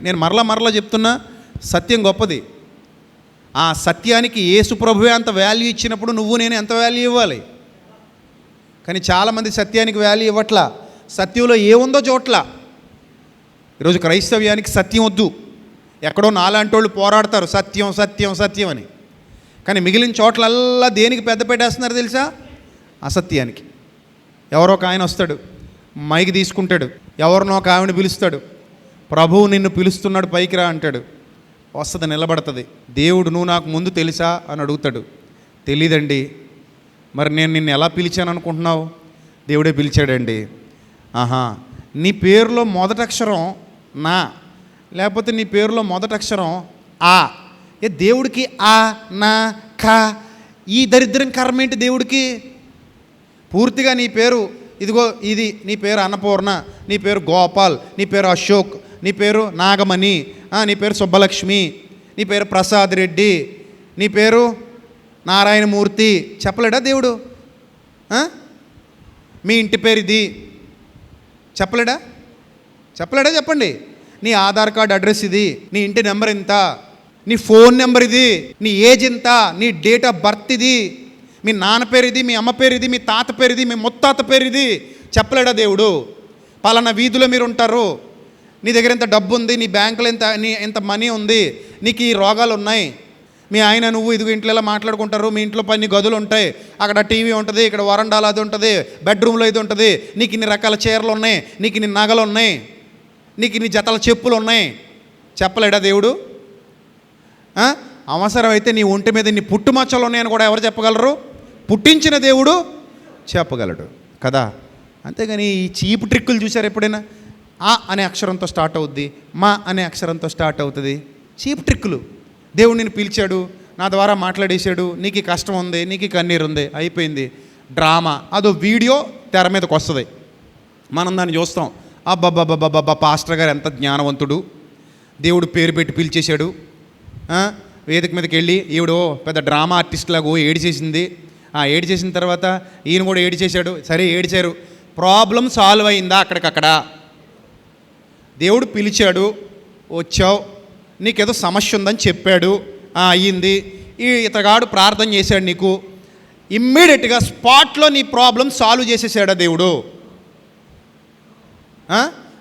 నేను మరలా మరలా చెప్తున్నా సత్యం గొప్పది. ఆ సత్యానికి యేసు ప్రభువే అంత వాల్యూ ఇచ్చినప్పుడు నువ్వు నేను ఎంత వాల్యూ ఇవ్వాలి? కానీ చాలామంది సత్యానికి వాల్యూ ఇవ్వట్లా. సత్యంలో ఏముందో చోట్ల. ఈరోజు క్రైస్తవ్యానికి సత్యం వద్దు. ఎక్కడో నాలాంటి వాళ్ళు పోరాడతారు సత్యం సత్యం సత్యం అని. కానీ మిగిలిన చోట్లల్లా దేనికి పెద్ద పెట్టేస్తున్నారు తెలుసా? అసత్యానికి. ఎవరో ఒక ఆయన వస్తాడు మైకి తీసుకుంటాడు ఎవరినో ఒక ఆవిడ పిలుస్తాడు ప్రభువు నిన్ను పిలుస్తున్నాడు పైకి రా అంటాడు. వస్తుంది నిలబడుతుంది. దేవుడు నువ్వు నాకు ముందు తెలుసా అని అడుగుతాడు. తెలీదండి. మరి నేను నిన్ను ఎలా పిలిచాను అనుకుంటున్నావు? దేవుడే పిలిచాడండి. ఆహా నీ పేరులో మొదటి అక్షరం నా లేకపోతే నీ పేరులో మొదటి అక్షరం ఆ. ఏ దేవుడికి ఆ నా ఖ ఈ దరిద్రం కర్మ ఏంటి దేవుడికి? పూర్తిగా నీ పేరు ఇదిగో ఇది నీ పేరు అన్నపూర్ణ నీ పేరు గోపాల్ నీ పేరు అశోక్ నీ పేరు నాగమణి. నీ పేరు సుబ్బలక్ష్మి. నీ పేరు ప్రసాద్ రెడ్డి. నీ పేరు నారాయణమూర్తి. చెప్పలేడా దేవుడు? మీ ఇంటి పేరు ఇది. చెప్పలేడా? చెప్పలేడా చెప్పండి? నీ ఆధార్ కార్డ్ అడ్రస్ ఇది. నీ ఇంటి నెంబర్ ఇంత నీ ఫోన్ నెంబర్ ఇది. నీ ఏజ్ ఇంత నీ డేట్ ఆఫ్ బర్త్ ఇది. మీ నాన్న పేరు ఇది మీ అమ్మ పేరు ఇది మీ తాత పేరు ఇది మీ ముత్తాత పేరు ఇది. చెప్పలేడా దేవుడు? పలానా వీధిలో మీరు ఉంటారు. నీ దగ్గర ఎంత డబ్బు ఉంది నీ బ్యాంకులో ఎంత నీ ఎంత మనీ ఉంది నీకు ఈ రోగాలు ఉన్నాయి. మీ ఆయన నువ్వు ఇదిగో ఇంట్లో ఇలా మాట్లాడుకుంటారు మీ ఇంట్లో పని గదులు ఉంటాయి అక్కడ టీవీ ఉంటుంది ఇక్కడ వరండాలు అది ఉంటుంది బెడ్రూమ్లో ఇది ఉంటుంది నీకు ఇన్ని రకాల చీరలు ఉన్నాయి నీకు ఇన్ని నగలు ఉన్నాయి నీకు ఇన్ని జతల చెప్పులు ఉన్నాయి. చెప్పలేడా దేవుడు? అవసరమైతే నీ ఒంటి మీద నీ పుట్టుమచ్చలు ఉన్నాయని కూడా ఎవరు చెప్పగలరు? పుట్టించిన దేవుడు చెప్పగలడు కదా? అంతేగాని ఈ చీపు ట్రిక్కులు చూసారు ఎప్పుడైనా? ఆ అనే అక్షరంతో స్టార్ట్ అవుద్ది మా అనే అక్షరంతో స్టార్ట్ అవుతుంది. చీప్ ట్రిక్కులు. దేవుడు నేను పిలిచాడు నా ద్వారా మాట్లాడేశాడు నీకు కష్టం ఉంది నీకు కన్నీరు ఉంది అయిపోయింది. డ్రామా అదో వీడియో తెర మీదకి వస్తుంది. మనం దాన్ని చూస్తాం. అబ్బబ్బబ్బబ్బబ్బ పాస్టర్ గారు ఎంత జ్ఞానవంతుడు. దేవుడు పేరు పెట్టి పిలిచేశాడు. వేదిక మీదకి వెళ్ళి ఈవిడ ఓ పెద్ద డ్రామా ఆర్టిస్ట్ లాగా ఏడి చేసింది ఆ ఏడి చేసిన తర్వాత ఈయన కూడా ఏడి చేశాడు సరే ఏడిచారు. ప్రాబ్లం సాల్వ్ అయిందా అక్కడికక్కడ? దేవుడు పిలిచాడు వచ్చావు నీకేదో సమస్య ఉందని చెప్పాడు. అయ్యింది. ఈ ఇతగాడు ప్రార్థన చేశాడు నీకు. ఇమ్మీడియట్గా స్పాట్లో నీ ప్రాబ్లం సాల్వ్ చేసేసాడా దేవుడు?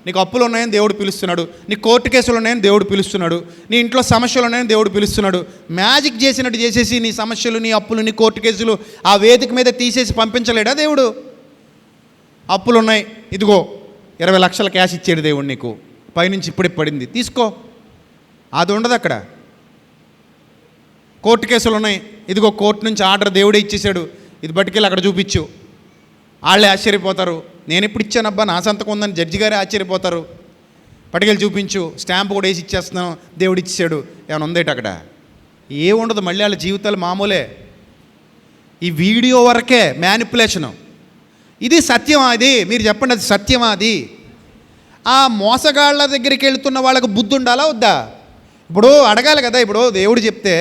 నీకు అప్పులు ఉన్నాయని దేవుడు పిలుస్తున్నాడు. నీ కోర్టు కేసులు ఉన్నాయని దేవుడు పిలుస్తున్నాడు. నీ ఇంట్లో సమస్యలు ఉన్నాయని దేవుడు పిలుస్తున్నాడు. మ్యాజిక్ చేసినట్టు చేసేసి నీ సమస్యలు నీ అప్పులు నీ కోర్టు కేసులు ఆ వేదిక మీద తీసేసి పంపించలేడా దేవుడు? అప్పులు ఉన్నాయి. ఇదిగో ఇరవై లక్షల క్యాష్ ఇచ్చాడు దేవుడు నీకు. పైనుంచి ఇప్పుడే పడింది. తీసుకో. అది ఉండదు అక్కడ. కోర్టు కేసులు ఉన్నాయి. ఇదిగో కోర్టు నుంచి ఆర్డర్ దేవుడే ఇచ్చేసాడు ఇది బట్టుకెళ్ళి అక్కడ చూపించు. వాళ్ళే ఆశ్చర్యపోతారు. నేను ఇప్పుడు ఇచ్చానబ్బా? నా సంతకం ఉందని జడ్జి గారే ఆశ్చర్యపోతారు. పట్టుకెళ్ళి చూపించు. స్టాంప్ కూడా వేసి ఇచ్చేస్తున్నాం దేవుడు ఇచ్చాడు ఏమైనా ఉందేట అక్కడ? ఏముండదు మళ్ళీ వాళ్ళ జీవితాలు మామూలే. ఈ వీడియో వరకే మ్యానిపులేషను ఇది సత్యమా అది మీరు చెప్పండి అది సత్యమా అది ఆ మోసగాళ్ళ దగ్గరికి వెళ్తున్న వాళ్ళకు బుద్ధి ఉండాలా వద్దా? ఇప్పుడు అడగాలి కదా ఇప్పుడు దేవుడు చెప్తే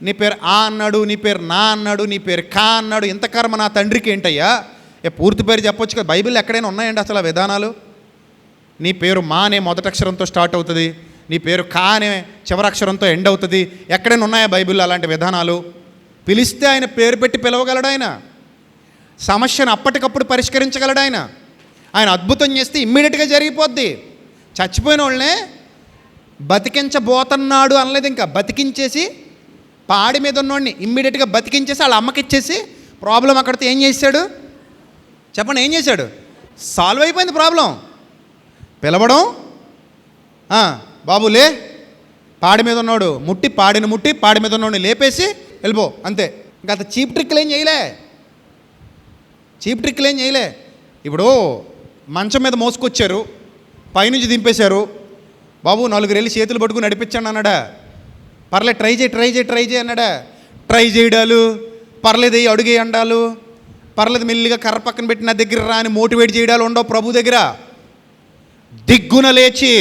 నీ పేరు ఆ అన్నాడు నీ పేరు నా అన్నాడు నీ పేరు కా అన్నాడు ఇంత కర్మ నా తండ్రికి ఏంటయ్యా? ఏ పూర్తి పేరు చెప్పొచ్చు కదా బైబిల్ ఎక్కడైనా ఉన్నాయండి అసలు ఆ విధానాలు? నీ పేరు మా అనే మొదటి అక్షరంతో స్టార్ట్ అవుతుంది నీ పేరు కా అనే చివరక్షరంతో ఎండ్ అవుతుంది ఎక్కడైనా ఉన్నాయా బైబిల్లో అలాంటి విధానాలు? పిలిస్తే ఆయన పేరు పెట్టి పిలవగలడు ఆయన? సమస్యను అప్పటికప్పుడు పరిష్కరించగలడు ఆయన. ఆయన అద్భుతం చేస్తే ఇమ్మీడియట్గా జరిగిపోద్ది. చచ్చిపోయిన వాళ్ళనే బతికించబోతున్నాడు అనలేదు ఇంకా. బతికించేసి పాడి మీద ఉన్నోడిని ఇమ్మీడియట్గా బతికించేసి వాళ్ళ అమ్మకిచ్చేసి ప్రాబ్లం అక్కడితో ఏం చేశాడు? చెప్పండి ఏం చేశాడు? సాల్వ్ అయిపోయింది ప్రాబ్లం. పిలవడం. బాబులే పాడి మీద ఉన్నాడు ముట్టి పాడిని ముట్టి పాడి మీద ఉన్నోడిని లేపేసి వెళ్ళిపో అంతే. ఇంకా అంత చీప్ ట్రిక్లు ఏం చేయలే. చీప్ ట్రిక్లు ఏం చేయలే. ఇప్పుడు మంచం మీద మోసుకొచ్చారు పైనుంచి దింపేశారు. బాబు నలుగురు వెళ్ళి చేతులు పట్టుకుని నడిపించండి అన్నాడా. పర్లేదు ట్రై చేయి ట్రై చేయి ట్రై చేయి అన్నాడా. ట్రై చేయడాలు పర్లేదు అడుగే అండాలు పర్లేదు మెల్లిగా కర్ర పక్కన పెట్టి నా దగ్గర రాని మోటివేట్ చేయడాలు ఉండవు ప్రభు దగ్గర. దిగ్గున లేచి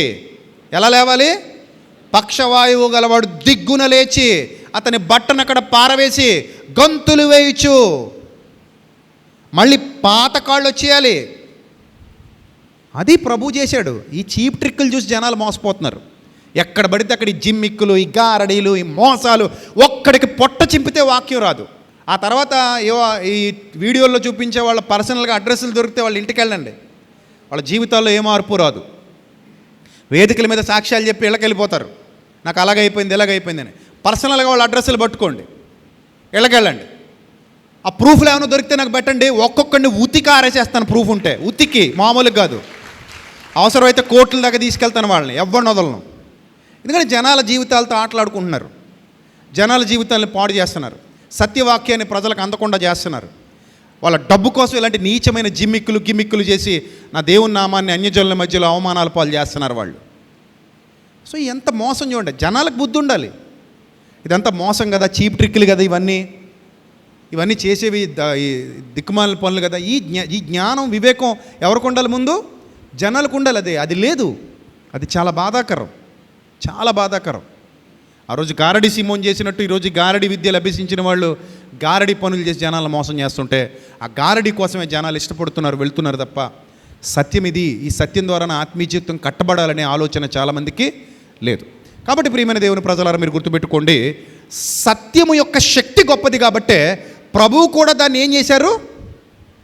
ఎలా లేవాలి? పక్షవాయువు గలవాడు దిగ్గున లేచి అతని బట్టను అక్కడ పారవేసి గొంతులు వేయచ్చు మళ్ళీ పాత కాళ్ళు వచ్చేయాలి. అది ప్రభు చేశాడు. ఈ చీప్ ట్రిక్కులు చూసి జనాలు మోసపోతున్నారు. ఎక్కడ పడితే అక్కడ ఈ జిమ్మిక్కులు ఈ గారడీలు ఈ మోసాలు ఒక్కడికి పొట్ట చింపితే వాక్యం రాదు. ఆ తర్వాత ఏవో ఈ వీడియోల్లో చూపించే వాళ్ళ పర్సనల్గా అడ్రస్లు దొరికితే వాళ్ళ ఇంటికి వెళ్ళండి. వాళ్ళ జీవితాల్లో ఏ మార్పు రాదు. వేదికల మీద సాక్ష్యాలు చెప్పి ఇళ్ళకి వెళ్ళిపోతారు నాకు అలాగైపోయింది ఇలాగైపోయింది అని. పర్సనల్గా వాళ్ళ అడ్రస్లు పట్టుకోండి. ఇళ్ళకెళ్ళండి. ఆ ప్రూఫ్లు ఏమైనా దొరికితే నాకు పెట్టండి. ఒక్కొక్కడిని ఉతికి ఆరేసేస్తాను ప్రూఫ్ ఉంటే. ఉతికి మామూలుగా కాదు. అవసరమైతే కోర్టుల దాకా తీసుకెళ్తాను వాళ్ళని ఎవరిని వదలను. ఎందుకంటే జనాల జీవితాలతో ఆటలాడుకుంటున్నారు. జనాల జీవితాలను పాడు చేస్తున్నారు. సత్యవాక్యాన్ని ప్రజలకు అందకుండా చేస్తున్నారు. వాళ్ళ డబ్బు కోసం ఇలాంటి నీచమైన జిమ్మిక్కులు గిమ్మిక్కులు చేసి నా దేవుని నామాన్ని అన్యజనుల మధ్యలో అవమానాల పాలు చేస్తున్నారు వాళ్ళు. సో ఎంత మోసం చూడండి. జనాలకు బుద్ధి ఉండాలి. ఇదంతా మోసం కదా చీప్ ట్రిక్లు కదా ఇవన్నీ. ఇవన్నీ చేసేవి దిక్కుమాల పనులు కదా. ఈ జ్ఞా ఈ జ్ఞానం వివేకం ఎవరికి ఉండాలి ముందు? జనాలకు ఉండాలి అదే. అది లేదు. అది చాలా బాధాకరం. చాలా బాధాకరం. ఆ రోజు గారడి సిమోన్ చేసినట్టు ఈరోజు గారడి విద్య లభ్యసించిన వాళ్ళు గారడి పనులు చేసి జనాలను మోసం చేస్తుంటే ఆ గారడి కోసమే జనాలు ఇష్టపడుతున్నారు వెళ్తున్నారు తప్ప సత్యం ఇది. ఈ సత్యం ద్వారా నా ఆత్మీయ జీవితం కట్టబడాలనే ఆలోచన చాలామందికి లేదు. కాబట్టి ప్రియమైన దేవుని ప్రజలారా మీరు గుర్తుపెట్టుకోండి సత్యము యొక్క శక్తి గొప్పది కాబట్టే ప్రభువు కూడా దాన్ని ఏం చేశారు?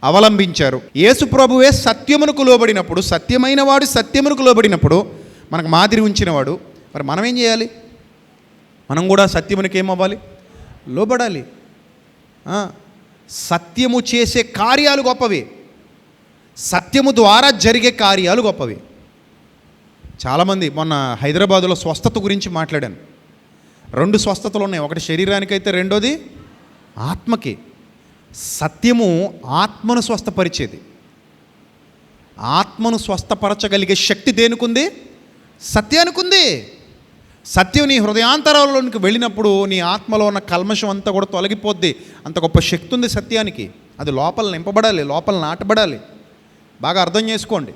అవలంబించారు. యేసు ప్రభువే సత్యమునకు లోబడినప్పుడు సత్యమైన వాడు సత్యమునకు లోబడినప్పుడు మనకు మాదిరి ఉంచినవాడు. మరి మనం ఏం చేయాలి? మనం కూడా సత్యమునికి ఏమవ్వాలి లోబడాలి. సత్యము చేసే కార్యాలు గొప్పవి. సత్యము ద్వారా జరిగే కార్యాలు గొప్పవి. చాలామంది మొన్న హైదరాబాదులో స్వస్థత గురించి మాట్లాడాను. రెండు స్వస్థతలు ఉన్నాయి. ఒకటి శరీరానికైతే రెండోది ఆత్మకి. సత్యము ఆత్మను స్వస్థపరిచేది. ఆత్మను స్వస్థపరచగలిగే శక్తి దేనికుంది? సత్యానికుంది. సత్యం నీ హృదయాంతరాల్లోనికి వెళ్ళినప్పుడు నీ ఆత్మలో ఉన్న కల్మషం అంతా కూడా తొలగిపోద్ది. అంత గొప్ప శక్తి ఉంది సత్యానికి. అది లోపల నింపబడాలి లోపల నాటబడాలి. బాగా అర్థం చేసుకోండి.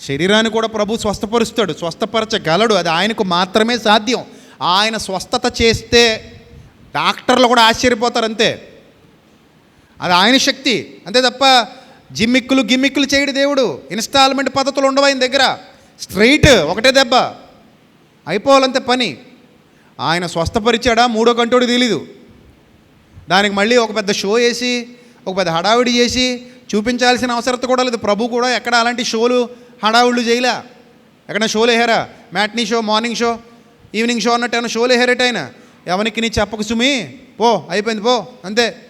శరీరాన్ని కూడా ప్రభు స్వస్థపరుస్తాడు స్వస్థపరచగలడు. అది ఆయనకు మాత్రమే సాధ్యం. ఆయన స్వస్థత చేస్తే డాక్టర్లు కూడా ఆశ్చర్యపోతారు అంతే. అది ఆయన శక్తి. అంతే తప్ప జిమ్మిక్కులు గిమ్మిక్కులు చేయడు దేవుడు. ఇన్స్టాల్మెంట్ పద్ధతులు ఉండవు ఆయన దగ్గర. స్ట్రైట్ ఒకటే దెబ్బ. అయిపోవాలంతే పని. ఆయన స్వస్థపరిచాడా? మూడో కంటోడు తెలీదు. దానికి మళ్ళీ ఒక పెద్ద షో వేసి ఒక పెద్ద హడావిడి చేసి చూపించాల్సిన అవసరత కూడా లేదు. ప్రభు కూడా ఎక్కడ అలాంటి షోలు హడావుళ్ళు చేయలే. ఎక్కడ షోలు వేసారా matinee show morning show evening show అన్నట్టు ఏమైనా షోలు వేసారట ఆయన ఎవరికి నీ చెప్పక సుమి? పో అయిపోయింది పో అంతే.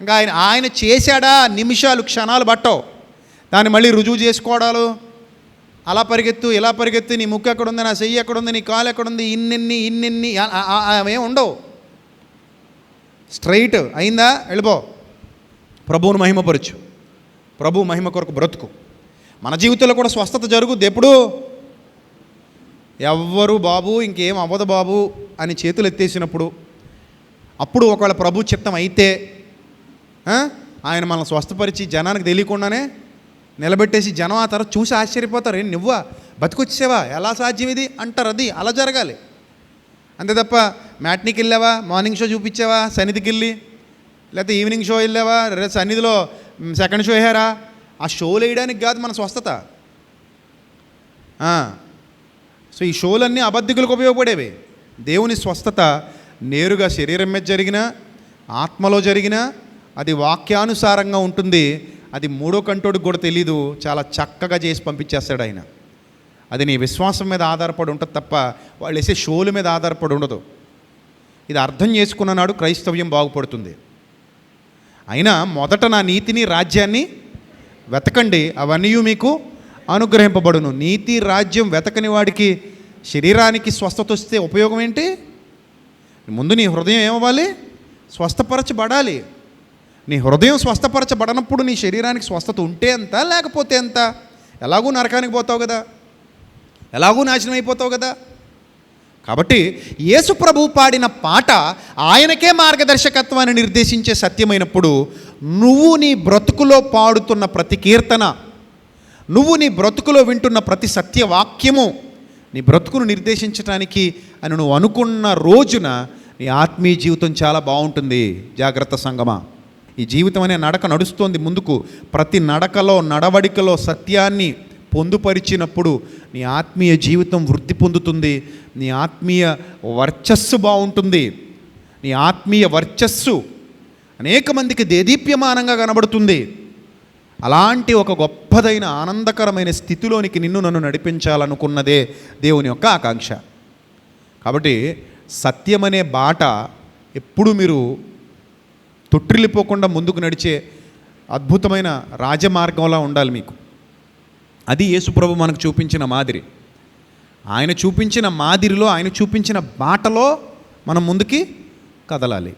ఇంకా ఆయన ఆయన చేశాడా నిమిషాలు క్షణాలు పట్టవు. దాన్ని మళ్ళీ రుజువు చేసుకోవడాలు అలా పరిగెత్తు ఇలా పరిగెత్తు నీ ముక్కు ఎక్కడ ఉంది నా చెయ్యి ఎక్కడుంది నీ కాలు ఎక్కడుంది ఇన్నిన్ని ఇన్నిన్ని ఆ- ఉండవు. స్ట్రైట్ అయిందా? వెళ్ళిపో. ప్రభువును మహిమపరచు. ప్రభు మహిమ కొరకు బ్రతుకు. మన జీవితంలో కూడా స్వస్థత జరుగుద్ది. ఎప్పుడు? ఎవ్వరు బాబు ఇంకేం అవ్వదు బాబు అని చేతులు ఎత్తేసినప్పుడు అప్పుడు ఒకవేళ ప్రభు చిత్తం అయితే ఆయన మనల్ని స్వస్థపరిచి జనానికి తెలియకుండానే నిలబెట్టేసి జనం ఆ తర్వాత చూసి ఆశ్చర్యపోతారు. ఏం నువ్వా? బతికొచ్చేవా ఎలా సాధ్యం ఇది? అంటారు. అది అలా జరగాలి. అంతే తప్ప మ్యాట్నీకి వెళ్ళావా? మార్నింగ్ షో చూపించావా? సన్నిధికి వెళ్ళి? లేకపోతే ఈవినింగ్ షో వెళ్ళావా? రేపు సన్నిధిలో సెకండ్ షో వేయారా? ఆ షోలు వేయడానికి కాదు మన స్వస్థత. సో ఈ షోలన్నీ అబద్ధికులకు ఉపయోగపడేవి. దేవుని స్వస్థత నేరుగా శరీరం మీద జరిగిన ఆత్మలో జరిగిన అది వాక్యానుసారంగా ఉంటుంది. అది మూడో కంటోడికి కూడా తెలీదు. చాలా చక్కగా చేసి పంపించేస్తాడు ఆయన. అది నీ విశ్వాసం మీద ఆధారపడి ఉంటుంది తప్ప వాళ్ళు వేసే షోల మీద ఆధారపడి ఉండదు. ఇది అర్థం చేసుకున్న నాడు క్రైస్తవ్యం బాగుపడుతుంది. అయినా మొదట నా నీతిని రాజ్యాన్ని వెతకండి. అవన్నీ మీకు అనుగ్రహింపబడును. నీతి రాజ్యం వెతకని వాడికి శరీరానికి స్వస్థత వస్తే ఉపయోగం ఏంటి? ముందు నీ హృదయం ఏమవ్వాలి? స్వస్థపరచబడాలి. నీ హృదయం స్వస్థపరచబడనప్పుడు నీ శరీరానికి స్వస్థత ఉంటే ఎంత లేకపోతే ఎంత? ఎలాగూ నరకానికి పోతావు కదా? ఎలాగూ నాశనం అయిపోతావు కదా? కాబట్టి యేసు ప్రభు పాడిన పాట ఆయనకే మార్గదర్శకత్వాన్ని నిర్దేశించే సత్యమైనప్పుడు నువ్వు నీ బ్రతుకులో పాడుతున్న ప్రతి కీర్తన నువ్వు నీ బ్రతుకులో వింటున్న ప్రతి సత్యవాక్యము నీ బ్రతుకును నిర్దేశించడానికి అని నువ్వు అనుకున్న రోజున నీ ఆత్మీయ జీవితం చాలా బాగుంటుంది. జాగ్రత్త సంగమా. ఈ జీవితం అనే నడక నడుస్తోంది ముందుకు. ప్రతి నడకలో నడవడికలో సత్యాన్ని పొందుపరిచినప్పుడు నీ ఆత్మీయ జీవితం వృద్ధి పొందుతుంది. నీ ఆత్మీయ వర్చస్సు బాగుంటుంది. నీ ఆత్మీయ వర్చస్సు అనేక మందికి దేదీప్యమానంగా కనబడుతుంది. అలాంటి ఒక గొప్పదైన ఆనందకరమైన స్థితిలోనికి నిన్ను నన్ను నడిపించాలనుకున్నదే దేవుని యొక్క ఆకాంక్ష. కాబట్టి సత్యమనే బాట ఎప్పుడు మీరు తొట్టిల్లిపోకుండా ముందుకు నడిచే అద్భుతమైన రాజమార్గంలా ఉండాలి మీకు. అది యేసుప్రభు మనకు చూపించిన మాదిరి. ఆయన చూపించిన మాదిరిలో ఆయన చూపించిన బాటలో మనం ముందుకి కదలాలి.